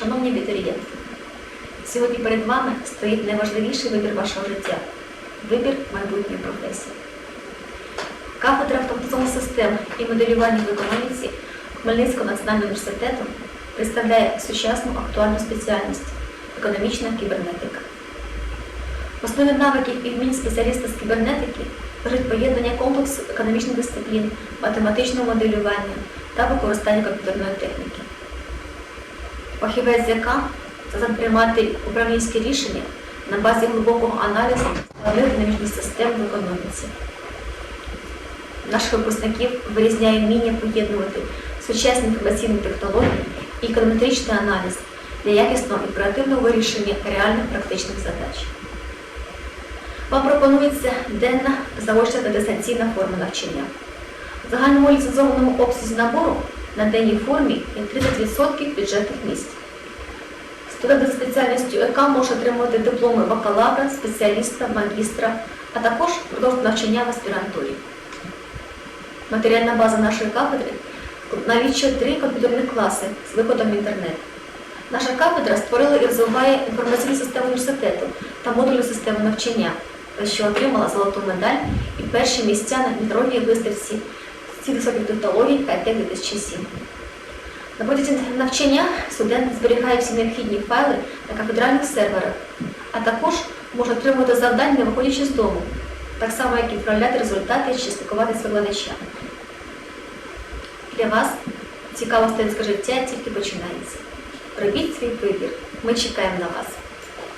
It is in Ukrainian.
Шановні абітурієнти, сьогодні перед вами стоїть найважливіший вибір вашого життя вибір майбутньої професії. Кафедра автоматизованих систем і моделювання в економіці Хмельницького національного університету представляє сучасну актуальну спеціальність економічна кібернетика. В основі навиків і вмінь спеціаліста з кібернетики лежить поєднання комплексу економічних дисциплін, математичного моделювання та використання комп'ютерної техніки. Фахівець ЗК це приймати управлінські рішення на базі глибокого аналізу складних динамічних систем в економіці. Наших випускників вирізняє вміння поєднувати сучасні інформаційні технології і економетричний аналіз для якісного і оперативного вирішення реальних практичних задач. Вам пропонується денна заочна та дистанційна форма навчання. В загальному ліцензованому обсязі набору на денній формі є 30% бюджетних місць. Студент за спеціальністю ЕК може отримувати дипломи бакалавра, спеціаліста, магістра, а також продовжувати навчання в аспірантурі. Матеріальна база нашої кафедри налічує три комп'ютерних класи з виходом в інтернет. Наша кафедра створила і розвиває інформаційну систему університету та модульну систему навчання, що отримала золоту медаль і перші місця на міжнародній виставці «Ці високих технологій Хайтек 2007. На протязі навчання студент зберігає всі необхідні файли на кафедральних серверах, а також може отримувати завдання, виходячи з дому, так само, як і відправляти результати чи спілкуватися з викладачами. Для вас цікаве студентське життя тільки починається. Робіть свій вибір. Ми чекаємо на вас.